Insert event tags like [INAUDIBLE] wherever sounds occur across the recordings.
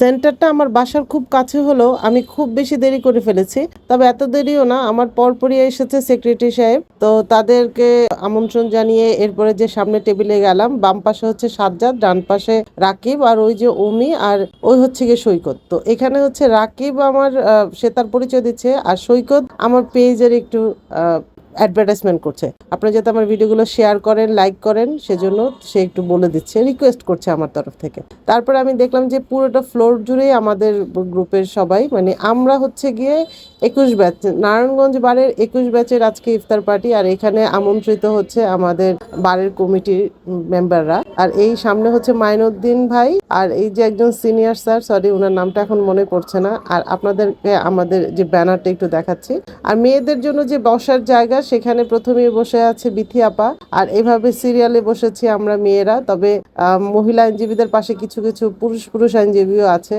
সেন্টারটা আমার বাসার খুব কাছে হলেও আমি খুব বেশি দেরি করে ফেলেছি। তবে এত দেরিও না, আমার পরপরই এসেছে সেক্রেটারি সাহেব। তো তাদেরকে আমন্ত্রণ জানিয়ে এরপরে যে সামনে টেবিলে গেলাম, বাম পাশে হচ্ছে সাজ্জাদ, ডান পাশে রাকিব আর ওই যে অমি আর ওই হচ্ছে গিয়ে সৈকত। তো এখানে হচ্ছে রাকিব আমার সে তার পরিচয় দিচ্ছে আর সৈকত আমার পেজের একটু অ্যাডভার্টাইজমেন্ট করছে। আপনি যাতে আমার ভিডিওগুলো শেয়ার করেন লাইক করেন, সেজন্য সে একটু বলে দিচ্ছে রিকোয়েস্ট করছে আমার তরফ থেকে। তারপরে আমি দেখলাম যে পুরোটা ফ্লোর জুড়েই আমাদের গ্রুপের সবাই মানে আমরা হচ্ছে গিয়ে একুশ ব্যাচ নারায়ণগঞ্জ বারের একুশ ব্যাচের আজকে ইফতার পার্টি আর এখানে আমন্ত্রিত হচ্ছে আমাদের বারের কমিটির মেম্বাররা আর এই সামনে হচ্ছে মাইনুদ্দিন ভাই আর এই যে একজন সিনিয়র স্যার সরি ওনার নামটা এখন মনে পড়ছে না। আর আপনাদেরকে আমাদের যে ব্যানারটা একটু দেখাচ্ছি। আর মেয়েদের জন্য যে বসার জায়গা, সেখানে প্রথমে বসে আছে বিথি আপা। আর এভাবে সিরিয়ালে বসেছি আমরা মেয়েরা, তবে মহিলা আইনজীবীদের পাশে কিছু কিছু পুরুষ পুরুষ আইনজীবীও আছে।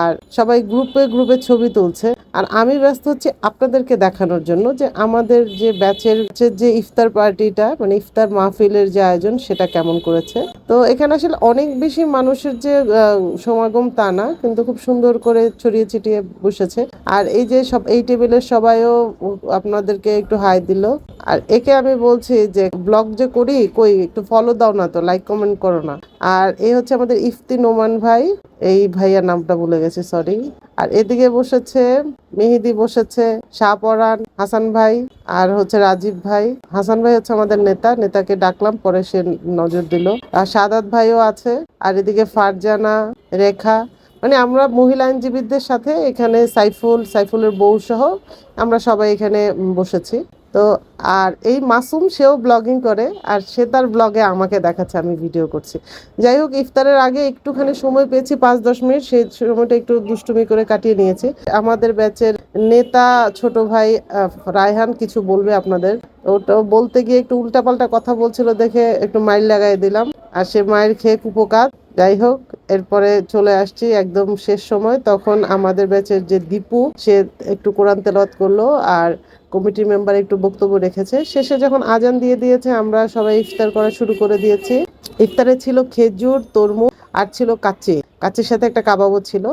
আর সবাই গ্রুপে গ্রুপে ছবি তুলছে। আর আমি ব্যস্ত হচ্ছি আপনাদেরকে দেখানোর জন্য যে আমাদের যে ব্যাচের যে ইফতার পার্টিটা মানে ইফতার মাহফিলের যে আয়োজন, সেটা কেমন করেছে। তো এখানে আসলে অনেক বেশি মানুষের যে আহ, সমাগম তা না কিন্তু খুব সুন্দর করে ছড়িয়ে ছিটিয়ে বসেছে। আর এই যে সব এই টেবিলের সবাইও আপনাদেরকে একটু হাই দিল। আর একে আমি বলছি যে ব্লগ যে করি, কই, একটু ফলো দাও না তো লাইক কমেন্ট করো না। আর এই হচ্ছে আমাদের ইফতি নোমান ভাই, এই ভাইয়ার নামটা ভুলে গেছি সরি আর এদিকে বসেছে, মেহেদি বসেছে শাহপরান হাসান ভাই, আর হচ্ছে রাজীব ভাই। হাসান ভাই হচ্ছে আমাদের নেতা, নেতাকে ডাকলাম, পরে সে নজর দিল। আর সাদাত ভাইও আছে, আর এদিকে ফারজানা, রেখা। মানে আমরা মহিলা আইনজীবীদের সাথে এখানে সাইফুল, সাইফুলের বউ সহ আমরা সবাই এখানে বসেছি। তো আর এই মাসুম সেও ব্লগিং করে, আর সে তার ব্লগে আমাকে দেখাচ্ছে, আমি ভিডিও করছি। যাই হোক, ইফতারের আগে একটুখানি সময় পেয়েছি পাঁচ দশ মিনিট, সেই সময়টা একটু দুষ্টুমি করে কাটিয়ে নিয়েছি। আমাদের ব্যাচের নেতা, ছোট ভাই রায়হান কিছু বলবে আপনাদের। ওটা বলতে গিয়ে একটু উল্টাপাল্টা কথা বলছিল দেখে একটু মাইল লাগাই দিলাম। আর সে মায়ের খেয়ে কুপোকাত যাই হোক, এরপরে চলে আসছি একদম শেষ সময়। তখন আমাদের ব্যাচের যে দীপু, সে একটু কোরআন তেলাওয়াত করল আর কমিটির মেম্বার একটু বক্তব্য রেখেছে। শেষে যখন আজান দিয়ে দিয়েছে, আমরা সবাই ইফতার করা শুরু করে দিয়েছি। ইফতারে ছিল খেজুর, তরমুজ আর ছিল কাচ্চি। কাচ্চির সাথে একটা কাবাবও ছিল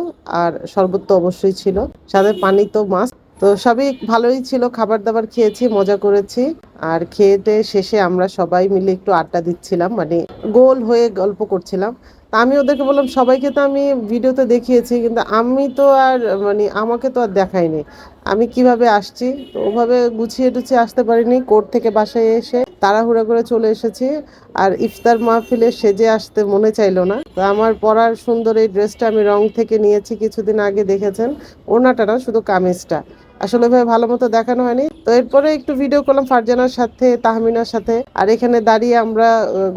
আর শরবত তো অবশ্যই ছিল। সাথে পানি তো মাছ তো সবই ভালোই ছিল খাবার দাবার খেয়েছি, মজা করেছি। আর খেয়েতে শেষে আমরা সবাই মিলে একটু আড্ডা দিচ্ছিলাম মানে গোল হয়ে গল্প করছিলাম। তা আমি ওদেরকে বললাম, সবাইকে তো আমি ভিডিওতে দেখিয়েছি, কিন্তু আমি তো আর মানে আমাকে তো আর দেখাইনি আমি কীভাবে আসছি? তো ওভাবে গুছিয়ে টুছিয়ে আসতে পারিনি, কোর্ট থেকে বাসায় এসে তাড়াহুড়া করে চলে এসেছি। আর ইফতার মাহফিলে সেজে আসতে মনে চাইলো না। তো আমার পরার সুন্দর এই ড্রেসটা আমি রং থেকে নিয়েছি, কিছুদিন আগে দেখেছেন। ওনাটা না, শুধু কামিজটা। আসলে ভাই ভালো মতো দেখানো হয়নি। তো এরপরে একটু ভিডিও করলাম ফারজানার সাথে, তাহমিনার সাথে। আর এখানে দাঁড়িয়ে আমরা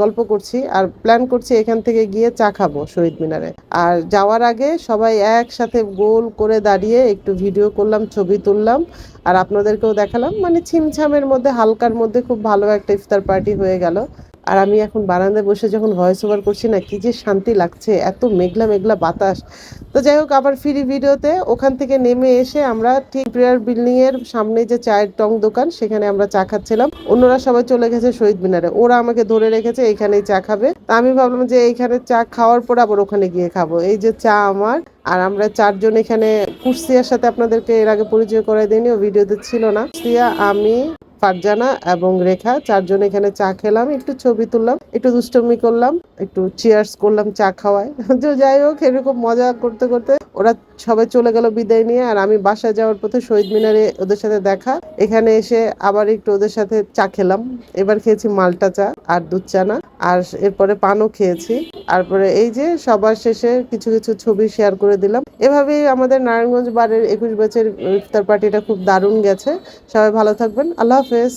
গল্প করছি। আর প্ল্যান করছি এখান থেকে গিয়ে চা খাব শহীদ মিনারে। আর যাওয়ার আগে সবাই একসাথে গোল করে দাঁড়িয়ে একটু ভিডিও করলাম, ছবি তুললাম। আর আপনাদেরকেও দেখালাম। মানে ছিমছামের মধ্যে, হালকার মধ্যে খুব ভালো একটা ইফতার পার্টি হয়ে গেল। আর আমি এখন বারান্দায় বসে যখন ভয়েস ওভার করছি না, কি যে শান্তি লাগছে, এত মেঘলা মেঘলা বাতাস। তো যাই হোক, আবার ফ্রি ভিডিওতে, ওখান থেকে নেমে এসে আমরা ঠিক প্রেয়ার বিল্ডিং এর সামনে যে চায়ের টং দোকান, সেখানে আমরা চা খাচ্ছিলাম। অন্যরা সবাই চলে গেছে শহীদ মিনারে। ওরা আমাকে ধরে রেখেছে, এইখানেই চা খাবে। তা আমি ভাবলাম যে এইখানে চা খাওয়ার পর আবার ওখানে গিয়ে খাব। এই যে চা আমার, আর আমরা চারজন এখানে কুর্সিয়ার সাথে আপনাদেরকে এর আগে পরিচয় করাই দিইনি, ও ভিডিওতে ছিল না। কুর্সিয়া আমি ফারজানা এবং রেখা, চারজন এখানে চা খেলাম, একটু ছবি তুললাম, একটু দুষ্টমি করলাম, একটু চেয়ার্স করলাম চা খাওয়ায়। [LAUGHS] তো যাই হোক, এরকম মজা করতে করতে ওরা সবাই চলে গেল বিদায় নিয়ে, আর আমি বাসায় যাওয়ার পথে শহীদ মিনারে ওদের সাথে দেখা। এখানে এসে আবার একটু ওদের সাথে চা খেলাম। এবার খেয়েছি মালটা চা আর দুধ চা না, আর এরপরে পানও খেয়েছি। তারপরে এই যে সবার শেষে কিছু কিছু ছবি শেয়ার করে দিলাম। এভাবেই আমাদের নারায়ণগঞ্জ বারের একুশ বছর ইফতার পার্টিটা খুব দারুণ গেছে। সবাই ভালো থাকবেন। আল্লাহ হাফেজ।